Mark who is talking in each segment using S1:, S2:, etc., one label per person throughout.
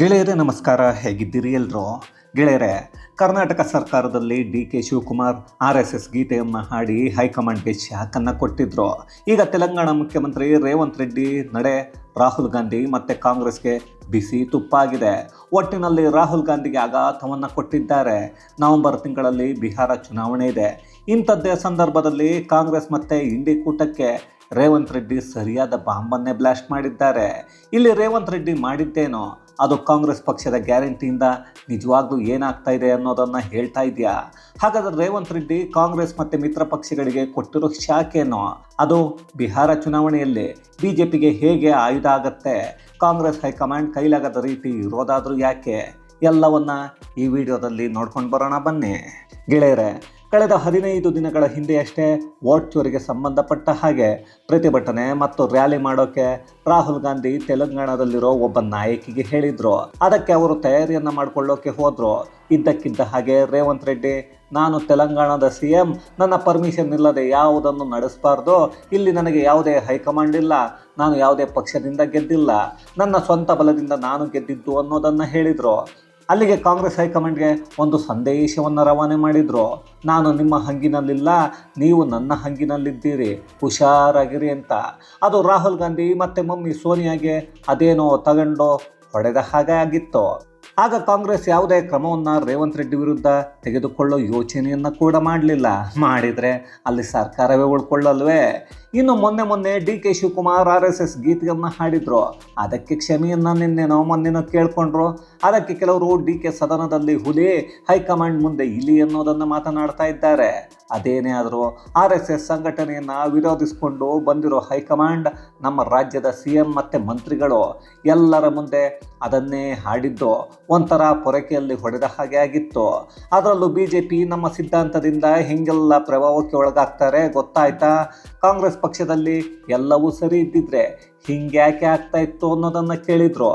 S1: ಗೆಳೆಯರೇ, ನಮಸ್ಕಾರ. ಹೇಗಿದ್ದೀರಿ ಎಲ್ಲರೂ ಗೆಳೆಯರೇ, ಕರ್ನಾಟಕ ಸರ್ಕಾರದಲ್ಲಿ D K Shivakumar R S S ಗೀತೆಯನ್ನು ಹಾಡಿ ಹೈಕಮಾಂಡ್ಗೆ ಶಾಕನ್ನು ಕೊಟ್ಟಿದ್ರು. ಈಗ ತೆಲಂಗಾಣ ಮುಖ್ಯಮಂತ್ರಿ ರೇವಂತ್ ರೆಡ್ಡಿ ನಡೆ ರಾಹುಲ್ ಗಾಂಧಿ ಮತ್ತು ಕಾಂಗ್ರೆಸ್ಗೆ ಬಿಸಿ ತುಪ್ಪಾಗಿದೆ. ಒಟ್ಟಿನಲ್ಲಿ ರಾಹುಲ್ ಗಾಂಧಿಗೆ ಆಘಾತವನ್ನು ಕೊಟ್ಟಿದ್ದಾರೆ. ನವೆಂಬರ್ ತಿಂಗಳಲ್ಲಿ ಬಿಹಾರ ಚುನಾವಣೆ ಇದೆ. ಇಂಥದ್ದೇ ಸಂದರ್ಭದಲ್ಲಿ ಕಾಂಗ್ರೆಸ್ ಮತ್ತು ಇಂಡಿ ಕೂಟಕ್ಕೆ ರೇವಂತ್ ರೆಡ್ಡಿ ಸರಿಯಾದ ಬಾಂಬನ್ನೇ ಬ್ಲಾಸ್ಟ್ ಮಾಡಿದ್ದಾರೆ. ಇಲ್ಲಿ ರೇವಂತ್ ರೆಡ್ಡಿ ಮಾಡಿದ್ದೇನೋ? ಅದು ಕಾಂಗ್ರೆಸ್ ಪಕ್ಷದ ಗ್ಯಾರಂಟಿಯಿಂದ ನಿಜವಾಗ್ಲೂ ಏನಾಗ್ತಾ ಇದೆ ಅನ್ನೋದನ್ನು ಹೇಳ್ತಾ ಇದೆಯಾ? ಹಾಗಾದ್ರೆ ರೇವಂತ್ ರೆಡ್ಡಿ ಕಾಂಗ್ರೆಸ್ ಮತ್ತು ಮಿತ್ರ ಪಕ್ಷಗಳಿಗೆ ಕೊಟ್ಟಿರೋ ಶಾಖೇನೋ? ಅದು ಬಿಹಾರ ಚುನಾವಣೆಯಲ್ಲಿ ಬಿ ಜೆ ಪಿಗೆ ಹೇಗೆ ಆಯುಧ ಆಗತ್ತೆ? ಕಾಂಗ್ರೆಸ್ ಹೈಕಮಾಂಡ್ ಕೈಲಾಗದ ರೀತಿ ಇರೋದಾದರೂ ಯಾಕೆ? ಎಲ್ಲವನ್ನ ಈ ವಿಡಿಯೋದಲ್ಲಿ ನೋಡ್ಕೊಂಡು ಬರೋಣ ಬನ್ನಿ. ಗೆಳೆಯರೆ ಕಳೆದ ಹದಿನೈದು ದಿನಗಳ ಹಿಂದೆಯಷ್ಟೇ ವೋಟ್ ಚೋರಿಗೆ ಸಂಬಂಧಪಟ್ಟ ಹಾಗೆ ಪ್ರತಿಭಟನೆ ಮತ್ತು ರ್ಯಾಲಿ ಮಾಡೋಕೆ ರಾಹುಲ್ ಗಾಂಧಿ ತೆಲಂಗಾಣದಲ್ಲಿರೋ ಒಬ್ಬ ನಾಯಕಿಗೆ ಹೇಳಿದ್ರು. ಅದಕ್ಕೆ ಅವರು ತಯಾರಿಯನ್ನ ಮಾಡ್ಕೊಳ್ಳೋಕೆ ಹೋದ್ರು. ಇದ್ದಕ್ಕಿದ್ದ ಹಾಗೆ ರೇವಂತ್ ರೆಡ್ಡಿ, ನಾನು ತೆಲಂಗಾಣದ ಸಿ ಎಂ, ನನ್ನ ಪರ್ಮಿಷನ್ ಇಲ್ಲದೆ ಯಾವುದನ್ನು ನಡೆಸಬಾರ್ದು. ಇಲ್ಲಿ ನನಗೆ ಯಾವುದೇ ಹೈಕಮಾಂಡ್ ಇಲ್ಲ. ನಾನು ಯಾವುದೇ ಪಕ್ಷದಿಂದ ಗೆದ್ದಿಲ್ಲ. ನನ್ನ ಸ್ವಂತ ಬಲದಿಂದ ನಾನು ಗೆದ್ದಿದ್ದು ಅನ್ನೋದನ್ನು ಹೇಳಿದರು. ಅಲ್ಲಿಗೆ ಕಾಂಗ್ರೆಸ್ ಹೈಕಮಾಂಡ್ಗೆ ಒಂದು ಸಂದೇಶವನ್ನು ರವಾನೆ ಮಾಡಿದ್ರು. ನಾನು ನಿಮ್ಮ ಹಂಗಿನಲ್ಲಿಲ್ಲ, ನೀವು ನನ್ನ ಹಂಗಿನಲ್ಲಿದ್ದೀರಿ, ಹುಷಾರಾಗಿರಿ ಅಂತ. ಅದು ರಾಹುಲ್ ಗಾಂಧಿ ಮತ್ತು ಮಮ್ಮಿ ಸೋನಿಯಾಗೆ ಅದೇನೋ ತಗೊಂಡು ಹೊಡೆದ ಹಾಗೆ ಆಗಿತ್ತು. ಆಗ ಕಾಂಗ್ರೆಸ್ ಯಾವುದೇ ಕ್ರಮವನ್ನು ರೇವಂತ್ ರೆಡ್ಡಿ ವಿರುದ್ಧ ತೆಗೆದುಕೊಳ್ಳೋ ಯೋಚನೆಯನ್ನು ಕೂಡ ಮಾಡಲಿಲ್ಲ. ಮಾಡಿದರೆ ಅಲ್ಲಿ ಸರ್ಕಾರವೇ ಉಳ್ಕೊಳ್ಳಲ್ವೇ? ಇನ್ನು ಮೊನ್ನೆ ಮೊನ್ನೆ D K Shivakumar R S S ಗೀತೆಗಳನ್ನ ಹಾಡಿದ್ರು. ಅದಕ್ಕೆ ಕ್ಷಮೆಯನ್ನು ನಿನ್ನೆನೋ ಮೊನ್ನೆನೋ ಕೇಳ್ಕೊಂಡ್ರು. ಅದಕ್ಕೆ ಕೆಲವರು ಡಿ ಕೆ ಸದನದಲ್ಲಿ ಹುಲಿ, ಹೈಕಮಾಂಡ್ ಮುಂದೆ ಇಲಿ ಅನ್ನೋದನ್ನು ಮಾತನಾಡ್ತಾ ಇದ್ದಾರೆ. ಅದೇನೇ ಆದರೂ ಆರ್ ಎಸ್ ಎಸ್ ಸಂಘಟನೆಯನ್ನು ವಿರೋಧಿಸಿಕೊಂಡು ಬಂದಿರೋ ಹೈಕಮಾಂಡ್ ನಮ್ಮ ರಾಜ್ಯದ ಸಿ ಎಂ ಮತ್ತು ಮಂತ್ರಿಗಳು ಎಲ್ಲರ ಮುಂದೆ ಅದನ್ನೇ ಹಾಡಿದ್ದು. ಒಂಥರ ಪೊರಕೆಯಲ್ಲಿ ಹೊಡೆದ ಹಾಗೆ ಆಗಿತ್ತು. ಅದರಲ್ಲೂ ಬಿ ಜೆ ಪಿ ನಮ್ಮ ಸಿದ್ಧಾಂತದಿಂದ ಹೆಂಗೆಲ್ಲ ಪ್ರಭಾವಕ್ಕೆ ಒಳಗಾಗ್ತಾರೆ ಗೊತ್ತಾಯ್ತಾ? ಕಾಂಗ್ರೆಸ್ ಪಕ್ಷದಲ್ಲಿ ಎಲ್ಲವೂ ಸರಿ ಇದ್ದಿದ್ರೆ ಹಿಂಗ್ಯಾಕೆ ಆಗ್ತಾ ಇತ್ತು ಅನ್ನೋದನ್ನು ಕೇಳಿದ್ರು.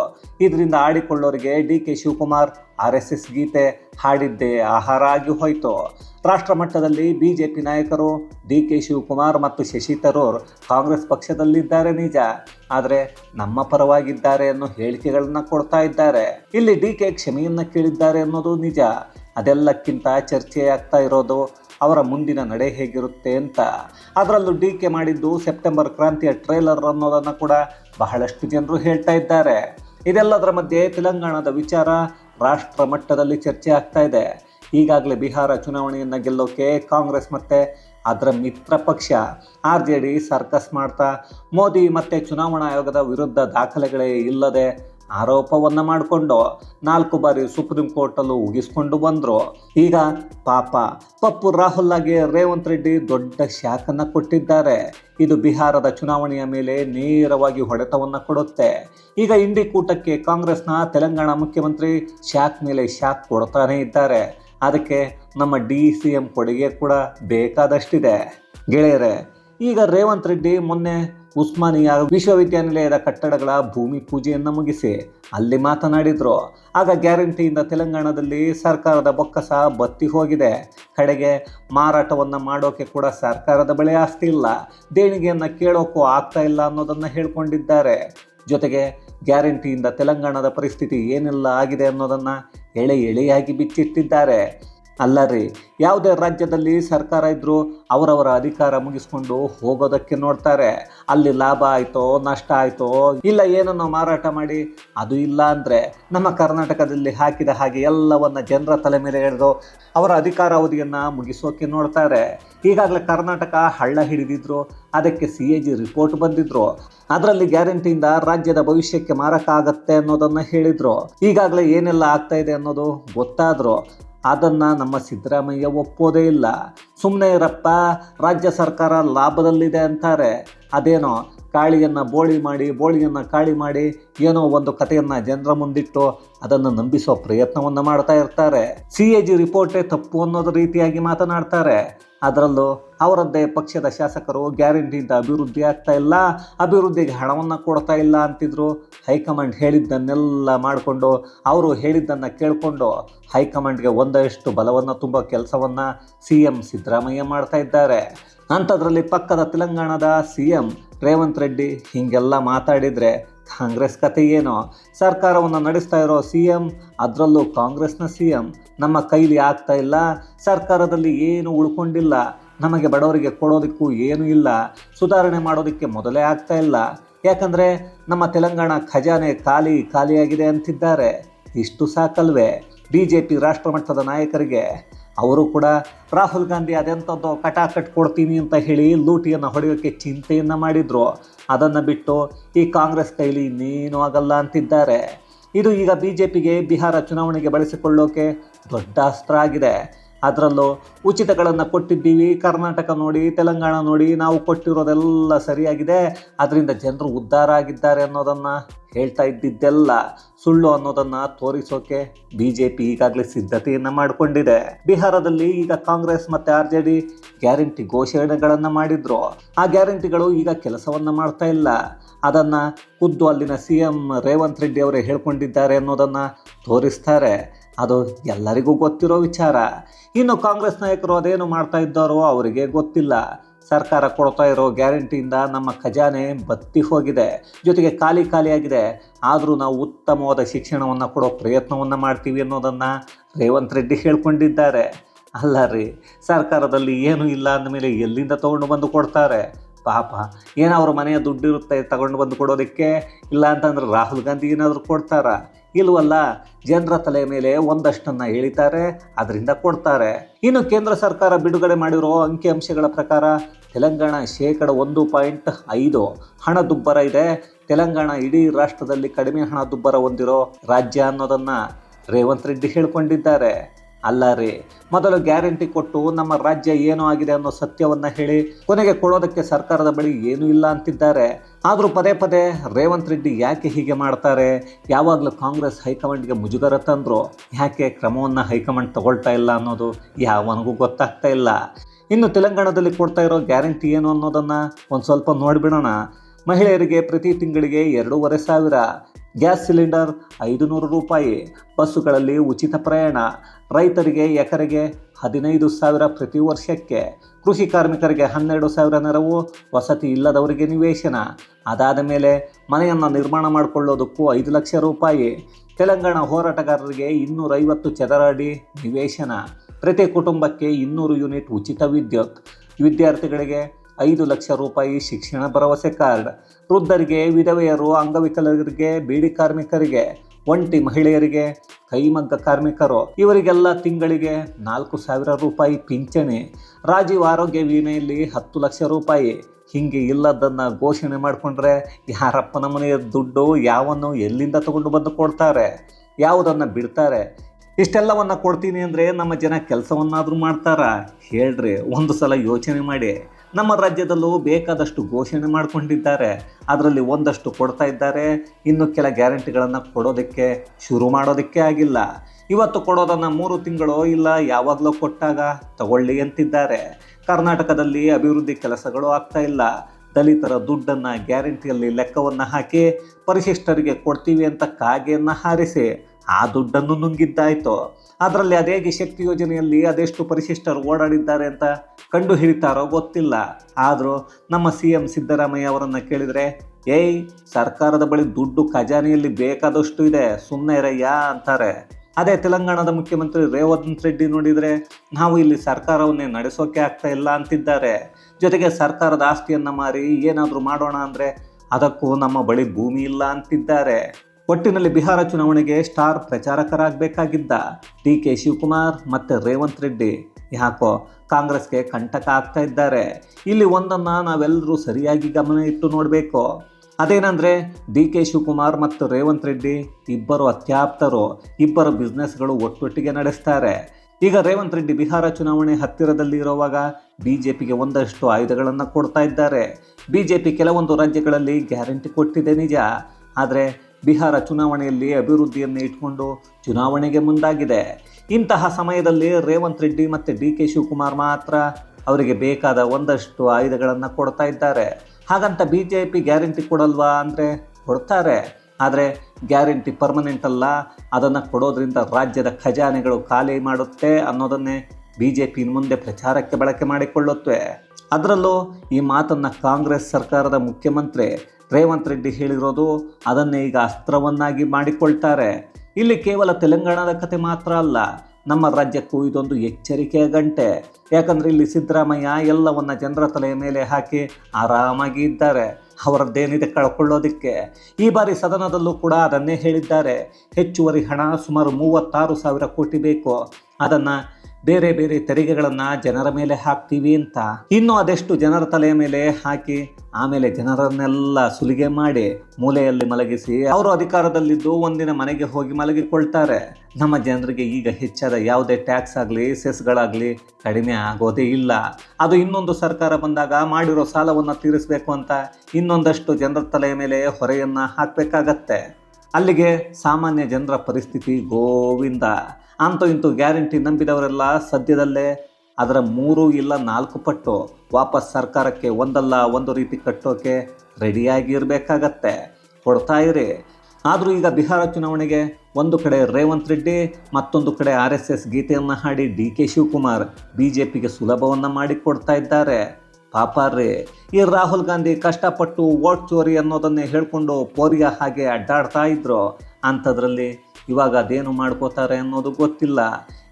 S1: ಇದರಿಂದ ಆಡಿಕೊಳ್ಳೋರಿಗೆ D K Shivakumar R S S ಗೀತೆ ಹಾಡಿದ್ದೇ ಆಹಾರ ಆಗಿ ಹೋಯ್ತು. ರಾಷ್ಟ್ರ ಮಟ್ಟದಲ್ಲಿ ಬಿ ಜೆ ಪಿ ನಾಯಕರು ಡಿ ಕೆ ಶಿವಕುಮಾರ್ ಮತ್ತು ಶಶಿ ತರೂರ್ ಕಾಂಗ್ರೆಸ್ ಪಕ್ಷದಲ್ಲಿದ್ದಾರೆ ನಿಜ. ಆದರೆ ನಮ್ಮ ಪರವಾಗಿದ್ದಾರೆ ಅನ್ನೋ ಹೇಳಿಕೆಗಳನ್ನ ಕೊಡ್ತಾ ಇದ್ದಾರೆ. ಇಲ್ಲಿ ಡಿ ಕೆ ಕ್ಷಮೆಯನ್ನು ಕೇಳಿದ್ದಾರೆ ಅನ್ನೋದು ನಿಜ. ಅದೆಲ್ಲಕ್ಕಿಂತ ಚರ್ಚೆ ಆಗ್ತಾ ಇರೋದು ಅವರ ಮುಂದಿನ ನಡೆ ಹೇಗಿರುತ್ತೆ ಅಂತ. ಅದರಲ್ಲೂ ಡಿ ಕೆ ಮಾಡಿದ್ದು ಸೆಪ್ಟೆಂಬರ್ ಕ್ರಾಂತಿಯ ಟ್ರೇಲರ್ ಅನ್ನೋದನ್ನು ಕೂಡ ಬಹಳಷ್ಟು ಜನರು ಹೇಳ್ತಾ ಇದ್ದಾರೆ. ಇದೆಲ್ಲದರ ಮಧ್ಯೆ ತೆಲಂಗಾಣದ ವಿಚಾರ ರಾಷ್ಟ್ರ ಮಟ್ಟದಲ್ಲಿ ಚರ್ಚೆ ಆಗ್ತಾ ಇದೆ. ಈಗಾಗಲೇ ಬಿಹಾರ ಚುನಾವಣೆಯನ್ನು ಗೆಲ್ಲೋಕೆ ಕಾಂಗ್ರೆಸ್ ಮತ್ತು ಅದರ ಮಿತ್ರ ಪಕ್ಷ ಆರ್ ಜೆ ಡಿ ಸರ್ಕಸ್ ಮಾಡ್ತಾ, ಮೋದಿ ಮತ್ತು ಚುನಾವಣಾ ಆಯೋಗದ ವಿರುದ್ಧ ದಾಖಲೆಗಳೇ ಇಲ್ಲದೆ ಆರೋಪವನ್ನು ಮಾಡಿಕೊಂಡು ನಾಲ್ಕು ಬಾರಿ ಸುಪ್ರೀಂ ಕೋರ್ಟಲ್ಲೂ ಉಗಿಸ್ಕೊಂಡು ಬಂದರು. ಈಗ ಪಾಪ ಪಪ್ಪು ರಾಹುಲ್ಗೆ ರೇವಂತ್ ರೆಡ್ಡಿ ದೊಡ್ಡ ಶಾಖನ್ನು ಕೊಟ್ಟಿದ್ದಾರೆ. ಇದು ಬಿಹಾರದ ಚುನಾವಣೆಯ ಮೇಲೆ ನೇರವಾಗಿ ಹೊಡೆತವನ್ನು ಕೊಡುತ್ತೆ. ಈಗ ಇಂಡಿ ಕೂಟಕ್ಕೆ ಕಾಂಗ್ರೆಸ್ನ ತೆಲಂಗಾಣ ಮುಖ್ಯಮಂತ್ರಿ ಶಾಕ್ ಮೇಲೆ ಶಾಕ್ ಕೊಡ್ತಾನೇ ಇದ್ದಾರೆ. ಅದಕ್ಕೆ ನಮ್ಮ ಡಿ ಸಿ ಎಂ ಕೊಡುಗೆ ಕೂಡ ಬೇಕಾದಷ್ಟಿದೆ. ಗೆಳೆಯರೆ, ಈಗ ರೇವಂತ್ ರೆಡ್ಡಿ ಮೊನ್ನೆ ಉಸ್ಮಾನಿಯಾ ವಿಶ್ವವಿದ್ಯಾನಿಲಯದ ಕಟ್ಟಡಗಳ ಭೂಮಿ ಪೂಜೆಯನ್ನು ಮುಗಿಸಿ ಅಲ್ಲಿ ಮಾತನಾಡಿದ್ರು. ಆಗ ಗ್ಯಾರಂಟಿಯಿಂದ ತೆಲಂಗಾಣದಲ್ಲಿ ಸರ್ಕಾರದ ಬೊಕ್ಕಸ ಬತ್ತಿ ಹೋಗಿದೆ. ಕಡೆಗೆ ಮಾರಾಟವನ್ನು ಮಾಡೋಕೆ ಕೂಡ ಸರ್ಕಾರದ ಬಳಿ ಆಸ್ತಿ ಇಲ್ಲ. ದೇಣಿಗೆಯನ್ನು ಕೇಳೋಕ್ಕೂ ಆಗ್ತಾ ಇಲ್ಲ ಅನ್ನೋದನ್ನು ಹೇಳ್ಕೊಂಡಿದ್ದಾರೆ. ಜೊತೆಗೆ ಗ್ಯಾರಂಟಿಯಿಂದ ತೆಲಂಗಾಣದ ಪರಿಸ್ಥಿತಿ ಏನೆಲ್ಲ ಆಗಿದೆ ಅನ್ನೋದನ್ನು ಎಳೆ ಎಳೆಯಾಗಿ ಬಿಚ್ಚಿಟ್ಟಿದ್ದಾರೆ. ಅಲ್ಲ ರೀ, ಯಾವುದೇ ರಾಜ್ಯದಲ್ಲಿ ಸರ್ಕಾರ ಇದ್ದರೂ ಅವರವರ ಅಧಿಕಾರ ಮುಗಿಸ್ಕೊಂಡು ಹೋಗೋದಕ್ಕೆ ನೋಡ್ತಾರೆ. ಅಲ್ಲಿ ಲಾಭ ಆಯಿತೋ, ನಷ್ಟ ಆಯಿತೋ, ಇಲ್ಲ ಏನನ್ನೋ ಮಾರಾಟ ಮಾಡಿ, ಅದು ಇಲ್ಲ ಅಂದರೆ ನಮ್ಮ ಕರ್ನಾಟಕದಲ್ಲಿ ಹಾಕಿದ ಹಾಗೆ ಎಲ್ಲವನ್ನು ಜನರ ತಲೆ ಮೇಲೆ ಎಳೆದು ಅವರ ಅಧಿಕಾರ ಅವಧಿಯನ್ನು ಮುಗಿಸೋಕೆ ನೋಡ್ತಾರೆ. ಈಗಾಗಲೇ ಕರ್ನಾಟಕ ಹಳ್ಳ ಹಿಡಿದಿದ್ರು, ಅದಕ್ಕೆ ಸಿ ಎ ಜಿ ರಿಪೋರ್ಟ್ ಬಂದಿದ್ರು. ಅದರಲ್ಲಿ ಗ್ಯಾರಂಟಿಯಿಂದ ರಾಜ್ಯದ ಭವಿಷ್ಯಕ್ಕೆ ಮಾರಕ ಆಗತ್ತೆ ಅನ್ನೋದನ್ನು ಹೇಳಿದ್ರು. ಈಗಾಗಲೇ ಏನೆಲ್ಲ ಆಗ್ತಾ ಇದೆ ಅನ್ನೋದು ಗೊತ್ತಾದ್ರು. ಅದನ್ನು ನಮ್ಮ ಸಿದ್ದರಾಮಯ್ಯ ಒಪ್ಪೋದೇ ಇಲ್ಲ. ಸುಮ್ಮನೆ ಇರಪ್ಪ ರಾಜ್ಯ ಸರ್ಕಾರ ಲಾಭದಲ್ಲಿದೆ ಅಂತಾರೆ. ಅದೇನೋ ಕಾಳಿಯನ್ನು ಬೋಳಿ ಮಾಡಿ, ಬೋಳಿಯನ್ನು ಕಾಳಿ ಮಾಡಿ ಏನೋ ಒಂದು ಕಥೆಯನ್ನು ಜನರ ಮುಂದಿಟ್ಟು ಅದನ್ನು ನಂಬಿಸೋ ಪ್ರಯತ್ನವನ್ನು ಮಾಡ್ತಾ ಇರ್ತಾರೆ. ಸಿ ಎ ಜಿ ರಿಪೋರ್ಟೇ ತಪ್ಪು ಅನ್ನೋದು ರೀತಿಯಾಗಿ ಮಾತನಾಡ್ತಾರೆ. ಅದರಲ್ಲೂ ಅವರದ್ದೇ ಪಕ್ಷದ ಶಾಸಕರು ಗ್ಯಾರಂಟಿಯಿಂದ ಅಭಿವೃದ್ಧಿ ಆಗ್ತಾ ಇಲ್ಲ, ಅಭಿವೃದ್ಧಿಗೆ ಹಣವನ್ನು ಕೊಡ್ತಾ ಇಲ್ಲ ಅಂತಿದ್ರು. ಹೈಕಮಾಂಡ್ ಹೇಳಿದ್ದನ್ನೆಲ್ಲ ಮಾಡಿಕೊಂಡು, ಅವರು ಹೇಳಿದ್ದನ್ನು ಕೇಳಿಕೊಂಡು ಹೈಕಮಾಂಡ್ಗೆ ಒಂದಷ್ಟು ಬಲವನ್ನು ತುಂಬೋ ಕೆಲಸವನ್ನು ಸಿ ಎಂ ಸಿದ್ದರಾಮಯ್ಯ ಮಾಡ್ತಾ ಇದ್ದಾರೆ. ಅಂಥದ್ರಲ್ಲಿ ಪಕ್ಕದ ತೆಲಂಗಾಣದ ಸಿ ಎಂ ರೇವಂತ್ ರೆಡ್ಡಿ ಹೀಗೆಲ್ಲ ಮಾತಾಡಿದರೆ ಕಾಂಗ್ರೆಸ್ ಕತೆ ಏನು? ಸರ್ಕಾರವನ್ನು ನಡೆಸ್ತಾ ಇರೋ ಸಿ ಎಂ, ಅದರಲ್ಲೂ ಕಾಂಗ್ರೆಸ್ನ ಸಿ ಎಂ. ನಮ್ಮ ಕೈಲಿ ಆಗ್ತಾ ಇಲ್ಲ, ಸರ್ಕಾರದಲ್ಲಿ ಏನು ಉಳ್ಕೊಂಡಿಲ್ಲ, ನಮಗೆ ಬಡವರಿಗೆ ಕೊಡೋದಕ್ಕೂ ಏನೂ ಇಲ್ಲ, ಸುಧಾರಣೆ ಮಾಡೋದಕ್ಕೆ ಮೊದಲೇ ಆಗ್ತಾ ಇಲ್ಲ. ಯಾಕಂದರೆ ನಮ್ಮ ತೆಲಂಗಾಣ ಖಜಾನೆ ಖಾಲಿ ಖಾಲಿಯಾಗಿದೆ ಅಂತಿದ್ದಾರೆ. ಇಷ್ಟು ಸಾಕಲ್ವೇ? ಬಿ ಜೆ ಪಿ ರಾಷ್ಟ್ರಮಟ್ಟದ ನಾಯಕರಿಗೆ ಅವರು ಕೂಡ ರಾಹುಲ್ ಗಾಂಧಿ ಅದೆಂಥದ್ದು ಕಟಾಕಟ್ ಕೊಡ್ತೀನಿ ಅಂತ ಹೇಳಿ ಲೂಟಿಯನ್ನು ಹೊಡೆಯೋಕ್ಕೆ ಚಿಂತೆಯನ್ನು ಮಾಡಿದರು. ಅದನ್ನು ಬಿಟ್ಟು ಈ ಕಾಂಗ್ರೆಸ್ ಕೈಲಿ ಇನ್ನೇನು ಆಗಲ್ಲ ಅಂತಿದ್ದಾರೆ. ಇದು ಈಗ ಬಿ ಜೆ ಪಿಗೆ ಬಿಹಾರ ಚುನಾವಣೆಗೆ ಬಳಸಿಕೊಳ್ಳೋಕೆ ದೊಡ್ಡ ಅಸ್ತ್ರ ಆಗಿದೆ. ಅದರಲ್ಲೂ ಉಚಿತಗಳನ್ನು ಕೊಟ್ಟಿದ್ದೀವಿ. ಕರ್ನಾಟಕ ನೋಡಿ, ತೆಲಂಗಾಣ ನೋಡಿ, ನಾವು ಕೊಟ್ಟಿರೋದೆಲ್ಲ ಸರಿಯಾಗಿದೆ. ಅದರಿಂದ ಜನರು ಉದ್ಧಾರ ಆಗಿದ್ದಾರೆ ಅನ್ನೋದನ್ನು ಹೇಳ್ತಾ ಇದ್ದಿದ್ದೆಲ್ಲ ಸುಳ್ಳು ಅನ್ನೋದನ್ನು ತೋರಿಸೋಕೆ ಬಿ ಜೆ ಪಿ ಈಗಾಗಲೇ ಸಿದ್ಧತೆಯನ್ನು ಮಾಡಿಕೊಂಡಿದೆ. ಬಿಹಾರದಲ್ಲಿ ಈಗ ಕಾಂಗ್ರೆಸ್ ಮತ್ತು ಆರ್ ಜೆ ಡಿ ಗ್ಯಾರಂಟಿ ಘೋಷಣೆಗಳನ್ನು ಮಾಡಿದ್ರು. ಆ ಗ್ಯಾರಂಟಿಗಳು ಈಗ ಕೆಲಸವನ್ನು ಮಾಡ್ತಾ ಇಲ್ಲ. ಅದನ್ನು ಖುದ್ದು ಅಲ್ಲಿನ ಸಿ ಎಂ ರೇವಂತ್ ರೆಡ್ಡಿ ಅವರೇ ಹೇಳ್ಕೊಂಡಿದ್ದಾರೆ ಅನ್ನೋದನ್ನು ತೋರಿಸ್ತಾರೆ. ಅದು ಎಲ್ಲರಿಗೂ ಗೊತ್ತಿರೋ ವಿಚಾರ. ಇನ್ನು ಕಾಂಗ್ರೆಸ್ ನಾಯಕರು ಅದೇನು ಮಾಡ್ತಾ ಇದ್ದಾರೋ ಅವರಿಗೆ ಗೊತ್ತಿಲ್ಲ. ಸರ್ಕಾರ ಕೊಡ್ತಾ ಇರೋ ಗ್ಯಾರಂಟಿಯಿಂದ ನಮ್ಮ ಖಜಾನೆ ಬತ್ತಿ ಹೋಗಿದೆ. ಜೊತೆಗೆ ಖಾಲಿ ಖಾಲಿಯಾಗಿದೆ. ಆದರೂ ನಾವು ಉತ್ತಮವಾದ ಶಿಕ್ಷಣವನ್ನು ಕೊಡೋ ಪ್ರಯತ್ನವನ್ನು ಮಾಡ್ತೀವಿ ಅನ್ನೋದನ್ನು ರೇವಂತ್ ರೆಡ್ಡಿ ಹೇಳ್ಕೊಂಡಿದ್ದಾರೆ. ಅಲ್ಲ ರೀ, ಸರ್ಕಾರದಲ್ಲಿ ಏನೂ ಇಲ್ಲ ಅಂದಮೇಲೆ ಎಲ್ಲಿಂದ ತೊಗೊಂಡು ಬಂದು ಕೊಡ್ತಾರೆ? ಪಾಪ ಏನೋ ಅವ್ರ ಮನೆಯ ದುಡ್ಡಿರುತ್ತೆ ತಗೊಂಡು ಬಂದು ಕೊಡೋದಕ್ಕೆ? ಇಲ್ಲ ಅಂತಂದ್ರೆ ರಾಹುಲ್ ಗಾಂಧಿ ಏನಾದರೂ ಕೊಡ್ತಾರ? ಇಲ್ವಲ್ಲ? ಜನರ ತಲೆ ಮೇಲೆ ಒಂದಷ್ಟನ್ನು ಹೇಳಿತಾರೆ ಅದರಿಂದ ಕೊಡ್ತಾರೆ. ಇನ್ನು ಕೇಂದ್ರ ಸರ್ಕಾರ ಬಿಡುಗಡೆ ಮಾಡಿರೋ ಅಂಕಿಅಂಶಗಳ ಪ್ರಕಾರ ತೆಲಂಗಾಣ ಶೇಕಡ ಒಂದು ಪಾಯಿಂಟ್ ಐದು ಹಣದುಬ್ಬರ ಇದೆ. ತೆಲಂಗಾಣ ಇಡೀ ರಾಷ್ಟ್ರದಲ್ಲಿ ಕಡಿಮೆ ಹಣದುಬ್ಬರ ಹೊಂದಿರೋ ರಾಜ್ಯ ಅನ್ನೋದನ್ನು ರೇವಂತ್ ರೆಡ್ಡಿ ಹೇಳ್ಕೊಂಡಿದ್ದಾರೆ. ಅಲ್ಲ ರೀ. ಮೊದಲು ಗ್ಯಾರಂಟಿ ಕೊಟ್ಟು ನಮ್ಮ ರಾಜ್ಯ ಏನು ಆಗಿದೆ ಅನ್ನೋ ಸತ್ಯವನ್ನು ಹೇಳಿ ಕೊನೆಗೆ ಕೊಡೋದಕ್ಕೆ ಸರ್ಕಾರದ ಬಳಿ ಏನೂ ಇಲ್ಲ ಅಂತಿದ್ದಾರೆ. ಆದರೂ ಪದೇ ಪದೇ ರೇವಂತ್ ರೆಡ್ಡಿ ಯಾಕೆ ಹೀಗೆ ಮಾಡ್ತಾರೆ? ಯಾವಾಗಲೂ ಕಾಂಗ್ರೆಸ್ ಹೈಕಮಾಂಡ್ಗೆ ಮುಜುಗರ ತಂದರು. ಯಾಕೆ ಕ್ರಮವನ್ನು ಹೈಕಮಾಂಡ್ ತಗೊಳ್ತಾ ಇಲ್ಲ ಅನ್ನೋದು ಯಾವನಿಗೂ ಗೊತ್ತಾಗ್ತಾ ಇಲ್ಲ. ಇನ್ನು ತೆಲಂಗಾಣದಲ್ಲಿ ಕೊಡ್ತಾ ಇರೋ ಗ್ಯಾರಂಟಿ ಏನು ಅನ್ನೋದನ್ನು ಒಂದು ಸ್ವಲ್ಪ ನೋಡಿಬಿಡೋಣ. ಮಹಿಳೆಯರಿಗೆ ಪ್ರತಿ ತಿಂಗಳಿಗೆ ಎರಡೂವರೆ ಸಾವಿರ. ಗ್ಯಾಸ್ ಸಿಲಿಂಡರ್ ಐದು ನೂರು ರೂಪಾಯಿ. ಬಸ್ಸುಗಳಲ್ಲಿ ಉಚಿತ ಪ್ರಯಾಣ. ರೈತರಿಗೆ ಎಕರೆಗೆ ಹದಿನೈದು ಸಾವಿರ ಪ್ರತಿ ವರ್ಷಕ್ಕೆ, ಕೃಷಿ ಕಾರ್ಮಿಕರಿಗೆ ಹನ್ನೆರಡು ಸಾವಿರ ನೆರವು, ವಸತಿ ಇಲ್ಲದವರಿಗೆ ನಿವೇಶನ. ಅದಾದ ಮೇಲೆ ಮನೆಯನ್ನು ನಿರ್ಮಾಣ ಮಾಡಿಕೊಳ್ಳೋದಕ್ಕೂ ಐದು ಲಕ್ಷ ರೂಪಾಯಿ. ತೆಲಂಗಾಣ ಹೋರಾಟಗಾರರಿಗೆ ಇನ್ನೂರೈವತ್ತು ಚದರ ಅಡಿ ನಿವೇಶನ. ಪ್ರತಿ ಕುಟುಂಬಕ್ಕೆ ಇನ್ನೂರು ಯೂನಿಟ್ ಉಚಿತ ವಿದ್ಯುತ್. ವಿದ್ಯಾರ್ಥಿಗಳಿಗೆ ಐದು ಲಕ್ಷ ರೂಪಾಯಿ ಶಿಕ್ಷಣ ಭರವಸೆ ಕಾರ್ಡ್. ವೃದ್ಧರಿಗೆ, ವಿಧವೆಯರು, ಅಂಗವಿಕಲರಿಗೆ, ಬೀಡಿ ಕಾರ್ಮಿಕರಿಗೆ ಒಂಟಿ ಮಹಿಳೆಯರಿಗೆ, ಕೈಮಗ್ಗ ಕಾರ್ಮಿಕರು, ಇವರಿಗೆಲ್ಲ ತಿಂಗಳಿಗೆ ನಾಲ್ಕು ಸಾವಿರ ರೂಪಾಯಿ ಪಿಂಚಣಿ. ರಾಜೀವ್ ಆರೋಗ್ಯ ವಿಮೆಯಲ್ಲಿ ಹತ್ತು ಲಕ್ಷ ರೂಪಾಯಿ. ಹೀಗೆ ಇಲ್ಲದನ್ನು ಘೋಷಣೆ ಮಾಡಿಕೊಂಡ್ರೆ ಯಾರಪ್ಪನ ಮನೆಯ ದುಡ್ಡು ಯಾವನ್ನು ಎಲ್ಲಿಂದ ತಗೊಂಡು ಬಂದು ಕೊಡ್ತಾರೆ? ಯಾವುದನ್ನು ಬಿಡ್ತಾರೆ? ಇಷ್ಟೆಲ್ಲವನ್ನ ಕೊಡ್ತೀನಿ ಅಂದರೆ ನಮ್ಮ ಜನ ಕೆಲಸವನ್ನಾದರೂ ಮಾಡ್ತಾರಾ? ಹೇಳ್ರಿ, ಒಂದು ಸಲ ಯೋಚನೆ ಮಾಡಿ. ನಮ್ಮ ರಾಜ್ಯದಲ್ಲೂ ಬೇಕಾದಷ್ಟು ಘೋಷಣೆ ಮಾಡಿಕೊಂಡಿದ್ದಾರೆ. ಅದರಲ್ಲಿ ಒಂದಷ್ಟು ಕೊಡ್ತಾ ಇದ್ದಾರೆ. ಇನ್ನು ಕೆಲ ಗ್ಯಾರಂಟಿಗಳನ್ನು ಕೊಡೋದಕ್ಕೆ ಶುರು ಮಾಡೋದಕ್ಕೆ ಆಗಿಲ್ಲ. ಇವತ್ತು ಕೊಡೋದನ್ನು ಮೂರು ತಿಂಗಳು ಇಲ್ಲ ಯಾವಾಗಲೋ ಕೊಟ್ಟಾಗ ತಗೊಳ್ಳಿ ಅಂತಿದ್ದಾರೆ. ಕರ್ನಾಟಕದಲ್ಲಿ ಅಭಿವೃದ್ಧಿ ಕೆಲಸಗಳು ಆಗ್ತಾ ಇಲ್ಲ. ದಲಿತರ ದುಡ್ಡನ್ನು ಗ್ಯಾರಂಟಿಯಲ್ಲಿ ಲೆಕ್ಕವನ್ನು ಹಾಕಿ ಪರಿಶಿಷ್ಟರಿಗೆ ಕೊಡ್ತೀವಿ ಅಂತ ಕಾಗೆಯನ್ನು ಹಾರಿಸಿ ಆ ದುಡ್ಡನ್ನು ನುಂಗಿದ್ದಾಯ್ತು? ಅದರಲ್ಲಿ ಅದೇಗೆ ಶಕ್ತಿ ಯೋಜನೆಯಲ್ಲಿ ಅದೆಷ್ಟು ಪರಿಶಿಷ್ಟರು ಓಡಾಡಿದ್ದಾರೆ ಅಂತ ಕಂಡು ಹಿಡಿತಾರೋ ಗೊತ್ತಿಲ್ಲ. ಆದರೂ ನಮ್ಮ ಸಿ ಎಂ ಸಿದ್ದರಾಮಯ್ಯ ಅವರನ್ನು ಕೇಳಿದರೆ, ಏಯ್, ಸರ್ಕಾರದ ಬಳಿ ದುಡ್ಡು ಖಜಾನೆಯಲ್ಲಿ ಬೇಕಾದಷ್ಟು ಇದೆ ಸುಮ್ಮನೆ ಇರಯ್ಯ? ಅಂತಾರೆ. ಅದೇ ತೆಲಂಗಾಣದ ಮುಖ್ಯಮಂತ್ರಿ ರೇವಂತ್ ರೆಡ್ಡಿ ನೋಡಿದರೆ, ನಾವು ಇಲ್ಲಿ ಸರ್ಕಾರವನ್ನೇ ನಡೆಸೋಕೆ ಆಗ್ತಾ ಇಲ್ಲ ಅಂತಿದ್ದಾರೆ. ಜೊತೆಗೆ ಸರ್ಕಾರದ ಆಸ್ತಿಯನ್ನು ಮಾರಿ ಏನಾದರೂ ಮಾಡೋಣ ಅಂದರೆ ಅದಕ್ಕೂ ನಮ್ಮ ಬಳಿ ಭೂಮಿ ಇಲ್ಲ ಅಂತಿದ್ದಾರೆ. ಒಟ್ಟಿನಲ್ಲಿ ಬಿಹಾರ ಚುನಾವಣೆಗೆ ಸ್ಟಾರ್ ಪ್ರಚಾರಕರಾಗಬೇಕಾಗಿದ್ದ ಡಿ ಕೆ ಶಿವಕುಮಾರ್ ಮತ್ತು ರೇವಂತ್ ರೆಡ್ಡಿ. ಯಾಕೋ ಕಾಂಗ್ರೆಸ್ಗೆ ಕಂಟಕ ಆಗ್ತಾ ಇದ್ದಾರೆ. ಇಲ್ಲಿ ಒಂದನ್ನು ನಾವೆಲ್ಲರೂ ಸರಿಯಾಗಿ ಗಮನ ಇಟ್ಟು ನೋಡಬೇಕು. ಅದೇನೆಂದರೆ, ಡಿ ಕೆ ಶಿವಕುಮಾರ್ ಮತ್ತು ರೇವಂತ್ ರೆಡ್ಡಿ ಇಬ್ಬರು ಅತ್ಯಾಪ್ತರು. ಇಬ್ಬರು ಬಿಸ್ನೆಸ್ಗಳು ಒಟ್ಟೊಟ್ಟಿಗೆ ನಡೆಸ್ತಾರೆ. ಈಗ ರೇವಂತ್ ರೆಡ್ಡಿ ಬಿಹಾರ ಚುನಾವಣೆ ಹತ್ತಿರದಲ್ಲಿ ಇರುವಾಗ ಬಿ ಜೆ ಪಿಗೆ ಒಂದಷ್ಟು ಆಯುಧಗಳನ್ನು ಕೊಡ್ತಾ ಇದ್ದಾರೆ. ಬಿ ಜೆ ಪಿ ಕೆಲವೊಂದು ರಾಜ್ಯಗಳಲ್ಲಿ ಗ್ಯಾರಂಟಿ ಕೊಟ್ಟಿದೆ ನಿಜ. ಆದರೆ ಬಿಹಾರ ಚುನಾವಣೆಯಲ್ಲಿ ಅಭಿವೃದ್ಧಿಯನ್ನು ಇಟ್ಕೊಂಡು ಚುನಾವಣೆಗೆ ಮುಂದಾಗಿದೆ. ಇಂತಹ ಸಮಯದಲ್ಲಿ ರೇವಂತ್ ರೆಡ್ಡಿ ಮತ್ತು ಡಿ ಕೆ ಶಿವಕುಮಾರ್ ಮಾತ್ರ ಅವರಿಗೆ ಬೇಕಾದ ಒಂದಷ್ಟು ಆಯುಧಗಳನ್ನು ಕೊಡ್ತಾ ಇದ್ದಾರೆ. ಹಾಗಂತ ಬಿ ಜೆ ಪಿ ಗ್ಯಾರಂಟಿ ಕೊಡಲ್ವಾ ಅಂದರೆ ಕೊಡ್ತಾರೆ. ಆದರೆ ಗ್ಯಾರಂಟಿ ಪರ್ಮನೆಂಟ್ ಅಲ್ಲ. ಅದನ್ನು ಕೊಡೋದ್ರಿಂದ ರಾಜ್ಯದ ಖಜಾನೆಗಳು ಖಾಲಿ ಮಾಡುತ್ತೆ ಅನ್ನೋದನ್ನೇ ಬಿ ಜೆ ಪಿ ಮುಂದೆ ಪ್ರಚಾರಕ್ಕೆ ಬಳಕೆ ಮಾಡಿಕೊಳ್ಳುತ್ತವೆ ಅದರಲ್ಲೂ ಈ ಮಾತನ್ನು ಕಾಂಗ್ರೆಸ್ ಸರ್ಕಾರದ ಮುಖ್ಯಮಂತ್ರಿ ರೇವಂತ್ ರೆಡ್ಡಿ ಹೇಳಿರೋದು ಅದನ್ನೇ ಈಗ ಅಸ್ತ್ರವನ್ನಾಗಿ ಮಾಡಿಕೊಳ್ತಾರೆ. ಇಲ್ಲಿ ಕೇವಲ ತೆಲಂಗಾಣದ ಕತೆ ಮಾತ್ರ ಅಲ್ಲ, ನಮ್ಮ ರಾಜ್ಯಕ್ಕೂ ಇದೊಂದು ಎಚ್ಚರಿಕೆಯ ಗಂಟೆ. ಯಾಕಂದರೆ ಇಲ್ಲಿ ಸಿದ್ದರಾಮಯ್ಯ ಎಲ್ಲವನ್ನ ಜನರ ತಲೆಯ ಮೇಲೆ ಹಾಕಿ ಆರಾಮಾಗಿ ಇದ್ದಾರೆ. ಅವರದ್ದೇನಿದೆ ಕಳ್ಕೊಳ್ಳೋದಕ್ಕೆ. ಈ ಬಾರಿ ಸದನದಲ್ಲೂ ಕೂಡ ಅದನ್ನೇ ಹೇಳಿದ್ದಾರೆ. ಹೆಚ್ಚುವರಿ ಹಣ ಸುಮಾರು ಮೂವತ್ತಾರು ಸಾವಿರ ಕೋಟಿ ಬೇಕು. ಅದನ್ನು ಬೇರೆ ಬೇರೆ ತೆರಿಗೆಗಳನ್ನು ಜನರ ಮೇಲೆ ಹಾಕ್ತೀವಿ ಅಂತ. ಇನ್ನು ಅದೆಷ್ಟು ಜನರ ತಲೆಯ ಮೇಲೆ ಹಾಕಿ ಆಮೇಲೆ ಜನರನ್ನೆಲ್ಲ ಸುಲಿಗೆ ಮಾಡಿ ಮೂಲೆಯಲ್ಲಿ ಮಲಗಿಸಿ ಅವರು ಅಧಿಕಾರದಲ್ಲಿದ್ದು ಒಂದಿನ ಮನೆಗೆ ಹೋಗಿ ಮಲಗಿಕೊಳ್ತಾರೆ. ನಮ್ಮ ಜನರಿಗೆ ಈಗ ಹೆಚ್ಚಾದ ಯಾವುದೇ ಟ್ಯಾಕ್ಸ್ ಆಗಲಿ, ಸೆಸ್ಗಳಾಗಲಿ ಕಡಿಮೆ ಆಗೋದೇ ಇಲ್ಲ. ಅದು ಇನ್ನೊಂದು ಸರ್ಕಾರ ಬಂದಾಗ ಮಾಡಿರೋ ಸಾಲವನ್ನು ತೀರಿಸಬೇಕು ಅಂತ ಇನ್ನೊಂದಷ್ಟು ಜನರ ತಲೆಯ ಮೇಲೆ ಹೊರೆಯನ್ನು ಹಾಕಬೇಕಾಗತ್ತೆ. ಅಲ್ಲಿಗೆ ಸಾಮಾನ್ಯ ಜನರ ಪರಿಸ್ಥಿತಿ ಗೋವಿಂದ. ಅಂತೂ ಇಂತೂ ಗ್ಯಾರಂಟಿ ನಂಬಿದವರೆಲ್ಲ ಸದ್ಯದಲ್ಲೇ ಅದರ ಮೂರು ಇಲ್ಲ ನಾಲ್ಕು ಪಟ್ಟು ವಾಪಸ್ ಸರ್ಕಾರಕ್ಕೆ ಒಂದಲ್ಲ ಒಂದು ರೀತಿ ಕಟ್ಟೋಕೆ ರೆಡಿಯಾಗಿ ಇರಬೇಕಾಗತ್ತೆ ಕೊಡ್ತಾ ಇರಿ. ಆದರೂ ಈಗ ಬಿಹಾರ ಚುನಾವಣೆಗೆ ಒಂದು ಕಡೆ ರೇವಂತ್ ರೆಡ್ಡಿ, ಮತ್ತೊಂದು ಕಡೆ ಆರ್ ಎಸ್ ಎಸ್ ಗೀತೆಯನ್ನು ಹಾಡಿ D K Shivakumar B J ಪಿಗೆ ಸುಲಭವನ್ನು ಮಾಡಿಕೊಡ್ತಾ ಇದ್ದಾರೆ. ಪಾಪಾರ್ರಿ, ಈ ರಾಹುಲ್ ಗಾಂಧಿ ಕಷ್ಟಪಟ್ಟು ವೋಟ್ ಚೋರಿ ಅನ್ನೋದನ್ನೇ ಹೇಳ್ಕೊಂಡು ಪೋರಿಯ ಹಾಗೆ ಅಡ್ಡಾಡ್ತಾ ಇದ್ರು ಅಂಥದ್ರಲ್ಲಿ ಇವಾಗ ಅದೇನು ಮಾಡ್ಕೋತಾರೆ ಅನ್ನೋದು ಗೊತ್ತಿಲ್ಲ.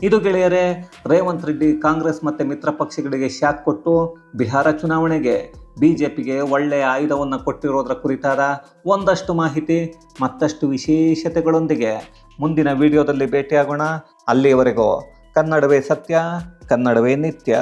S1: ಇದು ಗೆಳೆಯರೇ, ರೇವಂತ್ ರೆಡ್ಡಿ ಕಾಂಗ್ರೆಸ್ ಮತ್ತು ಮಿತ್ರ ಪಕ್ಷಗಳಿಗೆ ಶಾಕ್ ಕೊಟ್ಟು ಬಿಹಾರ ಚುನಾವಣೆಗೆ ಬಿ ಜೆ ಪಿಗೆ ಒಳ್ಳೆಯ ಆಯುಧವನ್ನು ಕೊಟ್ಟಿರೋದ್ರ ಕುರಿತಾದ ಒಂದಷ್ಟು ಮಾಹಿತಿ, ಮತ್ತಷ್ಟು ವಿಶೇಷತೆಗಳೊಂದಿಗೆ ಮುಂದಿನ ವಿಡಿಯೋದಲ್ಲಿ ಭೇಟಿಯಾಗೋಣ. ಅಲ್ಲಿಯವರೆಗೂ ಕನ್ನಡವೇ ಸತ್ಯ, ಕನ್ನಡವೇ ನಿತ್ಯ.